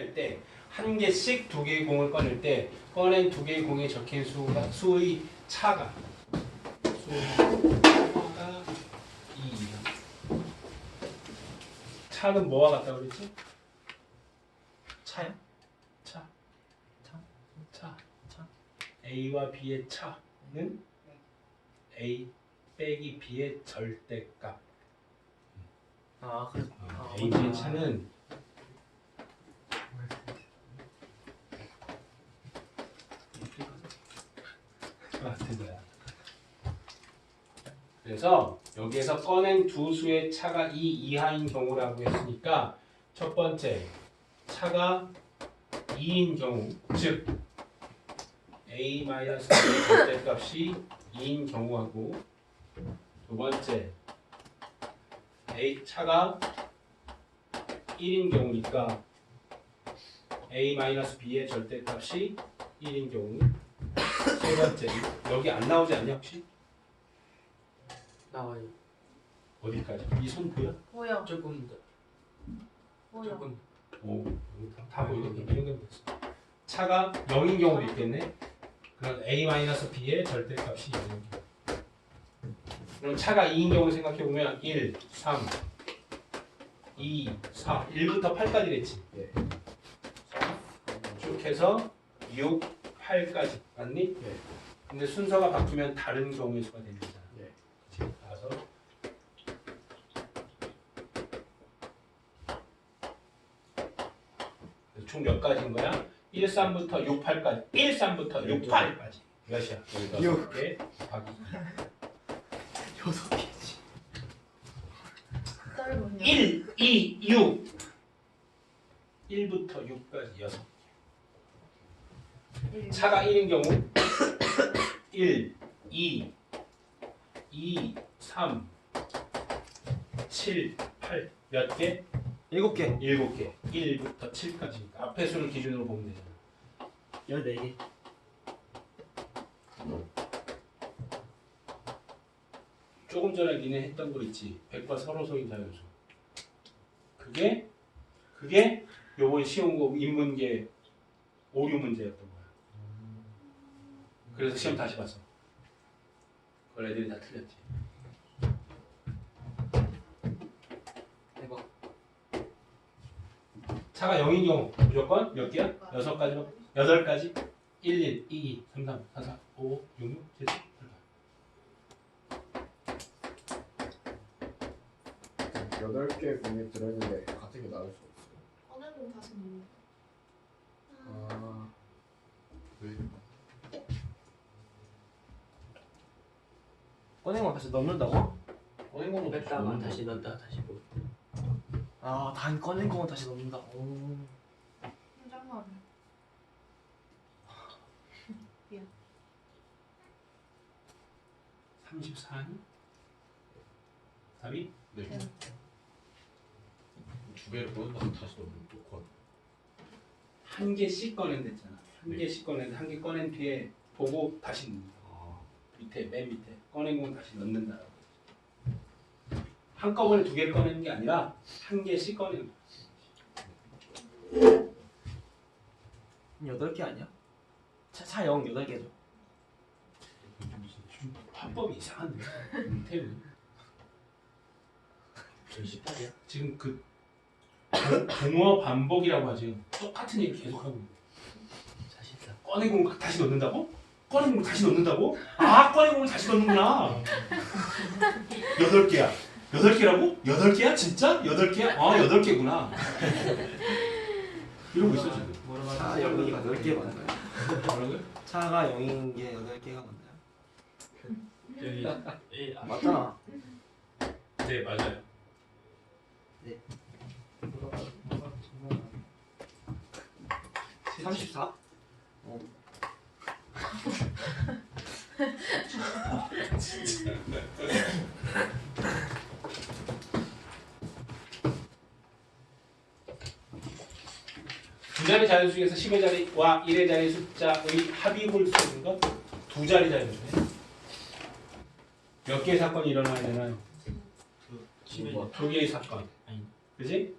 꺼낼 때 한 개씩 두 개의 공을 꺼낼 때 꺼낸 두 개의 공에 적힌 수가 수의 차가 수의 차가 2 차는 뭐와 같다 그랬지? 차야? 차. 차. 차. 차. A와 B의 차는 A 빼기 B의 절대값. 아 그래. 아, A, B의 차는 같은 거야. 그래서 여기에서 꺼낸 두 수의 차가 2 이하인 경우라고 했으니까 첫 번째 차가 2인 경우 즉 a 마이너스 절대값이 2인 경우하고 두 번째 a 차가 1인 경우니까 a 마이너스 b의 절대값이 1인 경우. 세 번째 여기 안 나오지 않냐 혹시 나와요. 어디까지 이 손 보여? 보여. 조금 더. 보여. 조금. 오 여기 다, 다 보이네 이런 게 됐어 차가 0인 경우도 있겠네 그럼 a 마이너스 b의 절대값이 0인 경우 그럼 차가 2인 경우 생각해 보면 1, 3, 2, 4, 1부터 8까지 됐지 예. 쭉 해서 6, 8까지 맞니? 예. 근데 순서가 바뀌면 다른 경우의 수가 거잖아 예. 그치? 그래서 총 몇 가지인 거야? 1, 3부터 6, 8까지 1, 3부터 6, 8까지 몇이야? 육. 6개 곱하기 여섯 개지. 짧은요. 1, 2, 6 1부터 6까지 6 일. 차가 1인 경우 1, 2, 2, 3, 7, 8 몇 개? 일곱 개. 7개. 1부터 7까지니까. 앞에 수를 기준으로 보면 되잖아. 열네 개. 조금 전에 니네 했던 거 있지? 백과 서로소인 자연수. 그게 그게 요번 시험 거 인문계 오류 문제였던 거야. 그래서 시험 다시 봤어. 그걸 애들이 다 틀렸지 대박. 차가 0인 경우 무조건 몇 개야? 여섯 가지로 여덟 가지 1, 1, 2, 2, 3, 3, 4, 4, 5, 5, 6, 6, 7, 7, 8 여덟 개 공이 들어있는데 같은 게 나올 수 없어요. 꺼낸 건 다시 넣는. 아. 왜? 꺼낸 거 다시 넣는다고? 꺼낸 거는 뺐다가 다시 넣었다 다시 뭐. 아, 단 꺼낸 거만 다시 넣는다. 오. 혼잣말. 34니? 답이? 네. 두 개를 꺼낸다고 다시 넣으면 또 권. 한 개씩 꺼낸댔잖아 한 네. 개씩 꺼낸 한개 꺼낸 뒤에 보고 다시 넣는다 아, 밑에 맨 밑에 꺼낸 건 다시 넣는다라고 한꺼번에 두 개를 꺼내는 게 아니라 한 개씩 꺼내는 거야 여덟 개 아니야? 차, 차 영 여덟 개죠. 화법이 이상한데 태우 전 18이야. 지금 그 동- 동어 반복이라고 하지 똑같은 얘기 계속 하고 있는 거야. 44. 꺼낸 걸 다시 넣는다고? 꺼낸 걸 다시 넣는다고? 아 꺼낸 걸 다시 넣는구나 여덟 개야 여덟 개라고? 여덟 개야 진짜? 여덟 개야? 아 여덟 개구나 이러고 있어 지금 뭐라고 차 영이 여덟 개 맞나요? 뭐라고요? 차가 영인 게 여덟 개가 맞나요? 여기 A 아, 맞잖아. 네 맞아요 34? 두 자리 자연수 중에서 10의 자리와 1의 자리 숫자의 합이 볼 수 있는 건 두 자리 자연수네. 몇 개의 사건이 일어나야 되나요? 뭐, 두 개의 사건. 그지?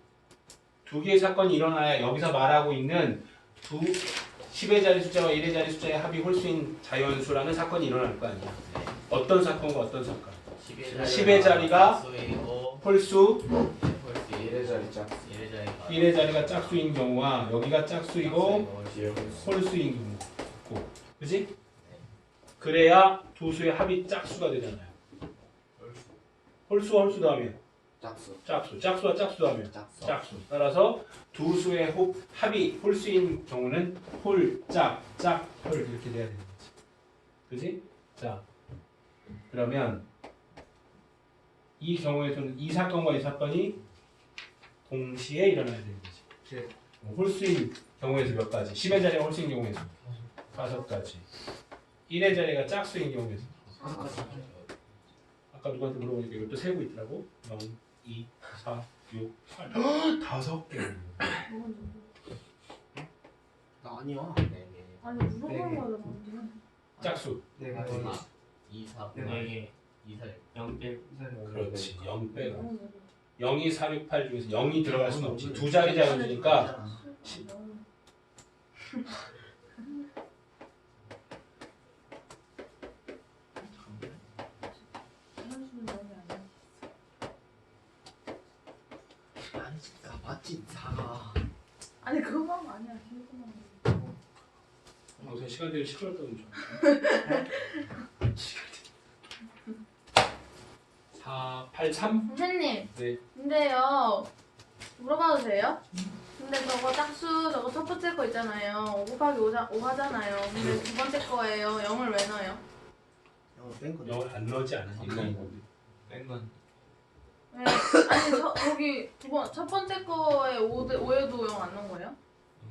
두 개의 사건이 일어나야 여기서 말하고 있는 두 10의 자리 숫자와 1의 자리 숫자의 합이 홀수인 자연수라는 사건이 일어날 거 아니야. 어떤 사건과 어떤 사건? 10의 자리가 짝수이고 홀수 홀수 1의 자리 짝 1의 자리가 1의 자리가 짝수인 경우와 여기가 짝수이고 홀수 홀수인 경우. 그지? 그래야 두 수의 합이 짝수가 되잖아요. 홀수와 홀수 더하면 짝수 짝수, 짝수와 짝수 더하면 짝수 짝수. 따라서 두 수의 호, 합이 홀수인 경우는 홀, 짝, 짝, 홀 이렇게 돼야 되는 거지. 그지? 자, 그러면 이 경우에서는 이 사건과 이 사건이 동시에 일어나야 되는 거지. 네. 뭐 홀수인 경우에서 몇 가지? 10의 자리가 홀수인 경우에서 다섯 가지. 1의 자리가 짝수인 경우에서 아까 누구한테 물어보니까 이것도 세고 있더라고. 0, 2, 4, 6, 8. 다섯 개. 나 아니야. 아니 물어보는 거잖아. 완전. 짝수. 내가 2, 4, 네. 9, 2, 4, 0, 1 그렇지. 0 빼고. 너무 어려워. 0, 2, 4, 6, 8 중에서 0이 들어갈 수는 없지. 두 자리 자연수니까 너무. 자연수는 너무 안 돼. 아니 진짜 맞지 사가. 아니 그거만 아니야. 그거만. 방송 시간대로 시끄럽 떠는 줄. 4, 8, 3. 선생님. 네. 근데요. 물어봐도 돼요? 근데 저거 짝수 저거 첫 번째 거 있잖아요. 5 곱하기 5, 자, 5 하잖아요. 근데 두 번째 거예요. 0을 왜 넣어요? 영어 뺀 건데. 영을 안 넣지 않았니? 뺀건 왜? 아니 저 거기 두 번 첫 번째 거에 5, 5에도 0 안 넣은 거예요?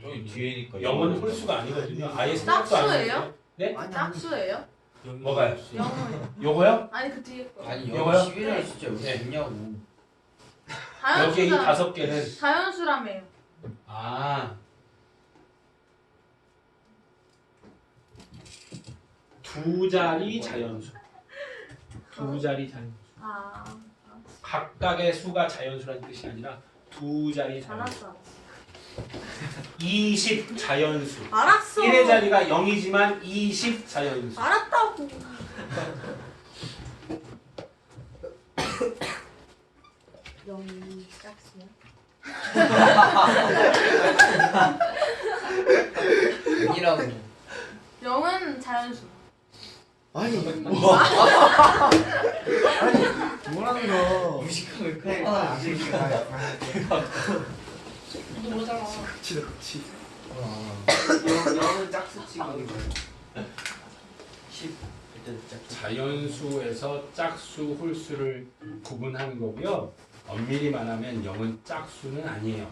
저기 뒤에니까 0은 홀수가 아니거든요. 아예 생각도 안 짝수예요? 해요. 네? 아니 아니. 짝수예요? 뭐가요? 0을. 요거요? 아니 그 뒤에 거. 아니 이거요? 11을 진짜 왜 네. 있냐고 여기 이 자연수라. 다섯 개는 자연수라며요. 아. 두 자리 자연수. 두 자리 자연수. 아 각각의 수가 자연수라는 뜻이 아니라 두 자리 자연수. 알았어. 20 자연수. 알았어. 1의 자리가 0이지만 20 자연수. 알았다고. 영이 짝수야? 아니라고 0은 자연수. 아니 아니 뭐라는 거. 무식하면 그래. 아, 그치 그치. 영어는 짝수 치고. 10 일단 짝. 자연수에서 짝수, 홀수를 구분하는 거고요. 엄밀히 말하면 0은 짝수는 아니에요.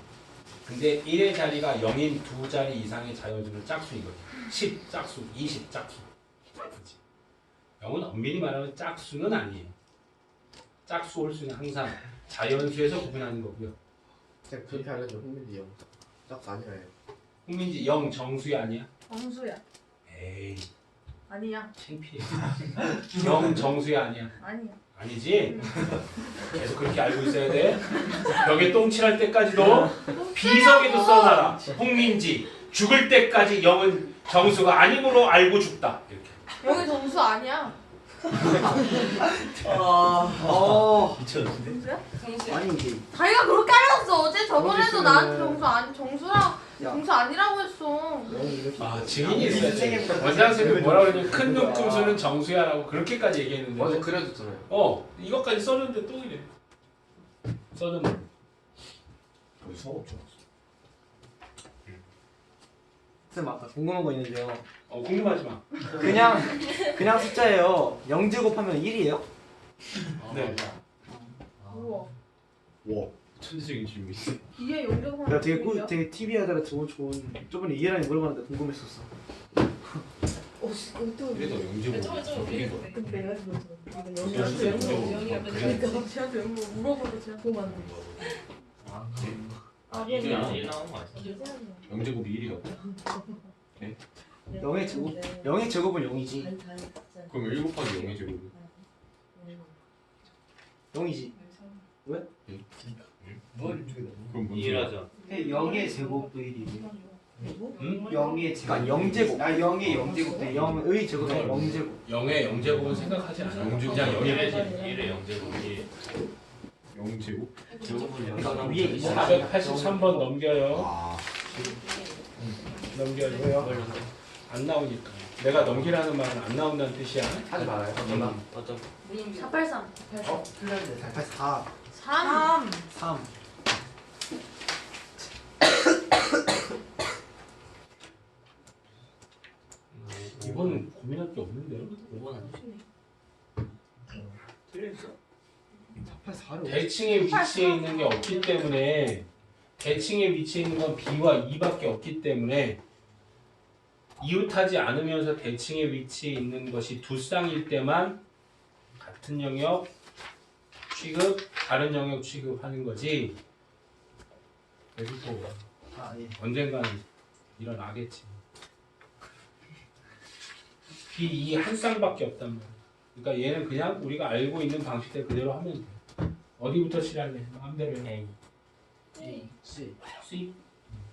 근데 1의 자리가 0인 두 자리 이상의 자연수는 짝수 이거든요. 10 짝수, 20 짝수. 그치? 0은 엄밀히 말하면 짝수는 아니에요. 짝수, 홀수는 항상 자연수에서 구분하는 거고요. 쌤 그렇게 알려줘 홍민지 형 짝수 아니라요 홍민지 0 정수이 아니야? 정수야. 에이 아니야. 창피해. 0 정수이 아니야. 아니야. 아니지? 계속 그렇게 알고 있어야 돼. 벽에 똥칠할 때까지도 비석에도 써놔라. 홍민지 죽을 때까지 영은 정수가 아니므로 알고 죽다. 이렇게. 영이 정수 아니야. 아. 어. 정수야? 아니 이게 자기가 그렇게 알았어. 어제 저번에도. 나한테 정수 아니 정수랑 야. 정수 아니라고 했어. 이렇게. 아 증인이 있어야지. 원장 선생님이 뭐라 그러냐면 큰 놈금수는 정수야라고 그렇게까지 얘기했는데. 어제 그려줬잖아요 어 이것까지 써줬는데 또 이래. 좀쌤 아까 궁금한 거 있는데요. 어 궁금하지 마. 그냥 그냥 숫자예요. 0 제곱하면 1이에요? 네. 우와. 와 천재적인 질문 있어. 이게 영적으로 내가 되게 꾸, 되게 TV 하다가 좋은 좋은 저번에 이해랑이 물어봤는데 궁금했었어. 오씨 또 그래도 영재고 이래도 근데 내가 그거 영재고 영재고 그러니까 쟤한테 뭐 물어보고 쟤한테 보면 안 돼. 아 이게 나온 거 아니야? 영재곱이 1이라고? 0의 제곱 0의 제곱은 0이지. 그럼 1 곱하기 0의 제곱이 0이지. 뭘? 그럼 뭔 이해하자. 0의 제곱도 1이에요. 응? 0의 제곱. 아 0제곱. 아 0의 0제곱도 0의 제곱이 0제곱. 0의 0제곱은 생각하지 않아. 영제곱. 그냥 0이 1의 영제곱이 영제곱? 그러니까 위에 있어. 483번 넘겨요. 아 넘겨요. 안 나오니까. 내가 넘기라는 말은 안 나온다는 뜻이야. 하지 말아요. 음. 483. 어 틀렸네. 484. 3. 3. 이거는 고민할 게 없는데요. 5번 아니지? 틀렸어? 484를 대칭의 위치에 있는 게 없기 때문에 대칭의 위치에 있는 건 B와 2밖에 없기 때문에 이웃하지 않으면서 대칭의 위치에 있는 것이 두 쌍일 때만 같은 영역 취급, 다른 영역 취급하는 거지. 그리고 아 예. 언젠가는 일어나겠지. B 2한 쌍밖에 없단 말이야. 그러니까 얘는 그냥 우리가 알고 있는 방식대로 그대로 하면 돼. 어디부터 칠할래? 마음대로 해. A, C. C.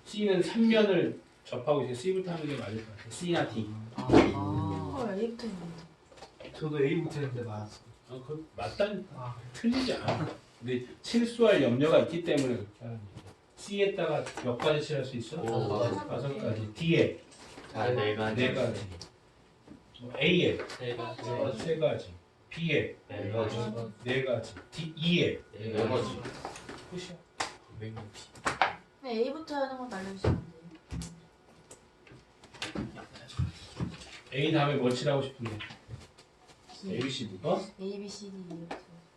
C는 3면을 접하고 있어요. C부터 하는 게 맞을 것 같아. C나 D. 아. 어, A부터 있는데. 저도 A부터 했는데 맞았어. 아, 그 맞다니까. 아. 틀리지 않아. 근데 실수할 염려가 있기 때문에 그렇게 하는 거야. C에다가 몇 가지 칠할 수 있어? 다섯 가지. D에 네 가지. 네 가지. 뭐 A에 네 가지. 세 가지. B에 네 가지. 네 가지. D, E에 네 가지. 끝이야. 네, A부터 하는 건 알려주시면 돼요. A 다음에 뭐 칠하고 싶은데? A, B, C, D. 어? A, B, C, D.